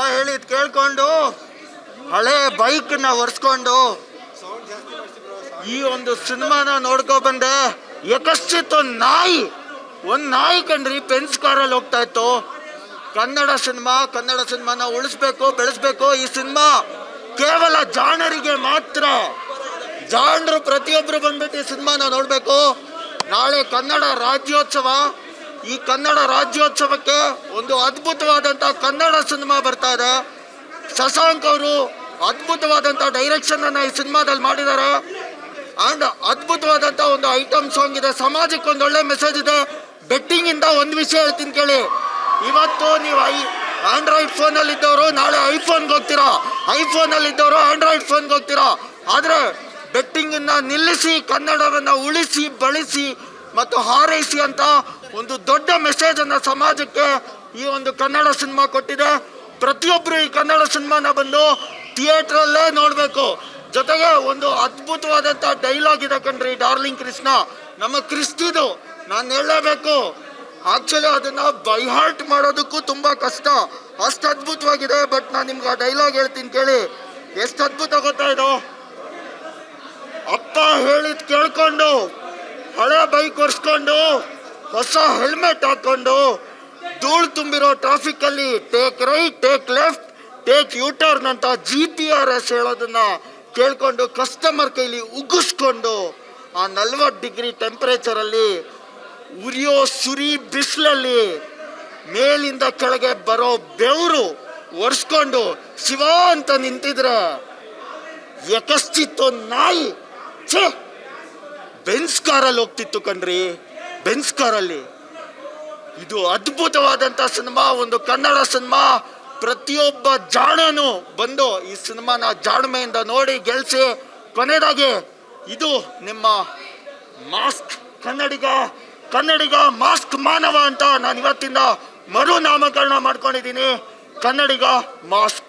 ಹೇಳಿದ್ ಕೇಳ್ಕೊಂಡು ಹಳೆ ಬೈಕ್ನ ಒರೆಸ್ಕೊಂಡು ಈ ಒಂದು ಸಿನಿಮಾನ ನೋಡ್ಕೊ ಬಂದೆ. ಯಕಶ್ಚಿತ್ ಒಂದ್ ನಾಯಿ ಒಂದ್ ನಾಯಿ ಕಣ್ರಿ ಪೆನ್ಸ್ ಕಾರಲ್ಲಿ ಹೋಗ್ತಾ ಇತ್ತು. ಕನ್ನಡ ಸಿನಿಮಾ, ಕನ್ನಡ ಸಿನಿಮಾನ ಉಳಿಸ್ಬೇಕು, ಬೆಳೆಸ್ಬೇಕು ಈ ಸಿನಿಮಾ ಕೇವಲ ಜಾಣರಿಗೆ ಮಾತ್ರ. ಜಾಣರು ಪ್ರತಿಯೊಬ್ರು ಬಂದ್ಬಿಟ್ಟು ಈ ಸಿನಿಮಾನ ನೋಡ್ಬೇಕು. ನಾಳೆ ಕನ್ನಡ ರಾಜ್ಯೋತ್ಸವ. ಈ ಕನ್ನಡ ರಾಜ್ಯೋತ್ಸವಕ್ಕೆ ಒಂದು ಅದ್ಭುತವಾದಂತ ಕನ್ನಡ ಸಿನಿಮಾ ಬರ್ತಾ ಇದೆ. ಶಶಾಂಕ್ ಅವರು ಡೈರೆಕ್ಷನ್ ಅನ್ನ ಈ ಸಿನಿಮಾದಲ್ಲಿ ಮಾಡಿದ್ದಾರೆ. ಅಂಡ್ ಅದ್ಭುತವಾದಂತ ಒಂದು ಐಟಮ್ ಸಾಂಗ್ ಇದೆ. ಸಮಾಜಕ್ಕೆ ಒಂದು ಒಳ್ಳೆ ಮೆಸೇಜ್ ಇದೆ. ಬೆಟ್ಟಿಂಗ್ ಇಂದ ಒಂದು ವಿಷಯ ಹೇಳ್ತೀನಿ ಕೇಳಿ. ಇವತ್ತು ನೀವು ಐ ಆಂಡ್ರಾಯ್ಡ್ ಅಲ್ಲಿ ಇದ್ದವರು ನಾಳೆ ಐಫೋನ್ ಹೋಗ್ತೀರಾ? ಐಫೋನಲ್ಲಿ ಇದ್ದವರು ಆಂಡ್ರಾಯ್ಡ್ ಫೋನ್ಗೆ ಹೋಗ್ತೀರಾ? ಆದ್ರೆ ಬೆಟ್ಟಿಂಗ್ ಅನ್ನ ನಿಲ್ಲಿಸಿ, ಕನ್ನಡವನ್ನ ಉಳಿಸಿ, ಬಳಸಿ ಮತ್ತು ಹಾರೈಸಿ ಅಂತ ಒಂದು ದೊಡ್ಡ ಮೆಸೇಜ್ ಅನ್ನ ಸಮಾಜಕ್ಕೆ ಈ ಒಂದು ಕನ್ನಡ ಸಿನಿಮಾ ಕೊಟ್ಟಿದೆ. ಪ್ರತಿಯೊಬ್ಬರು ಈ ಕನ್ನಡ ಸಿನಿಮಾನ ಬಂದು ಥಿಯೇಟರ್ ಅಲ್ಲೇ ನೋಡ್ಬೇಕು. ಜೊತೆಗೆ ಒಂದು ಅದ್ಭುತವಾದಂತ ಡೈಲಾಗ್ ಇದೆ ಕಣ್ರಿ ಡಾರ್ಲಿಂಗ್ ಕೃಷ್ಣ. ನಮ್ಮ ಕ್ರಿಸ್ತಿದು ನಾನು ಹೇಳಲೇಬೇಕು ಆಕ್ಚುಲಿ ಅದನ್ನ ಬೈ ಹಾರ್ಟ್ ಮಾಡೋದಕ್ಕೂ ತುಂಬಾ ಕಷ್ಟ. ಅಷ್ಟು ಅದ್ಭುತವಾಗಿದೆ ಬಟ್ ನಾನು ನಿಮ್ಗೆ ಆ ಡೈಲಾಗ್ ಹೇಳ್ತೀನಿ ಕೇಳಿ. ಎಷ್ಟು ಅದ್ಭುತ ಗೊತ್ತಾ ಇದು? ಅಪ್ಪ ಹೇಳಿದ್ ಕೇಳ್ಕೊಂಡು, ಹಳೆ ಬೈಕ್ ಒರೆಸ್ಕೊಂಡು ಹೊಸ ಹೆಲ್ಮೆಟ್ ಹಾಕೊಂಡು ಧೂಳು ತುಂಬಿರೋ ಟ್ರಾಫಿಕ್ ಅಲ್ಲಿ take right take left take U turn ಅಂತ ಜಿ ಪಿ ಆರ್ ಎಸ್ ಹೇಳೋದನ್ನ ಕೇಳ್ಕೊಂಡು ಕಸ್ಟಮರ್ ಕೈಲಿ ಉಗಿಸ್ಕೊಂಡು ಆ ನಲ್ವತ್ತು ಡಿಗ್ರಿ ಟೆಂಪರೇಚರ್ ಅಲ್ಲಿ ಉರಿಯೋ ಸುರಿ ಬಿಸಿಲಲ್ಲಿ ಮೇಲಿಂದ ಕೆಳಗೆ ಬರೋ ಬೆವರು ಒರೆಸ್ಕೊಂಡು ಶಿವ ಅಂತ ನಿಂತಿದ್ರೆ ಯಕಶ್ಚಿತ್ತು ನಾಯಿ ಛೇ ಬೆನ್ಸ್ ಕಾರಲ್ಲಿ ಹೋಗ್ತಿತ್ತು ಕಣ್ರಿ. ಬೆನ್ಸ್ ಕಾರಲ್ಲಿ ಇದು ಅದ್ಭುತವಾದಂಥ ಸಿನಿಮಾ, ಒಂದು ಕನ್ನಡ ಸಿನಿಮಾ. ಪ್ರತಿಯೊಬ್ಬ ಜಾಣನು ಬಂದು ಈ ಸಿನಿಮಾನ ಜಾಣ್ಮೆಯಿಂದ ನೋಡಿ ಗೆಲ್ಸಿ, ಕೊನೆಯದಾಗಿ ಇದು ನಿಮ್ಮ ಮಾಸ್ಕ್ ಕನ್ನಡಿಗ ಕನ್ನಡಿಗ ಮಾಸ್ಕ್ ಮಾನವ ಅಂತ ನಾನು ಇವತ್ತಿಂದ ಮರು ನಾಮಕರಣ ಮಾಡ್ಕೊಂಡಿದ್ದೀನಿ. ಕನ್ನಡಿಗ ಮಾಸ್ಕ್.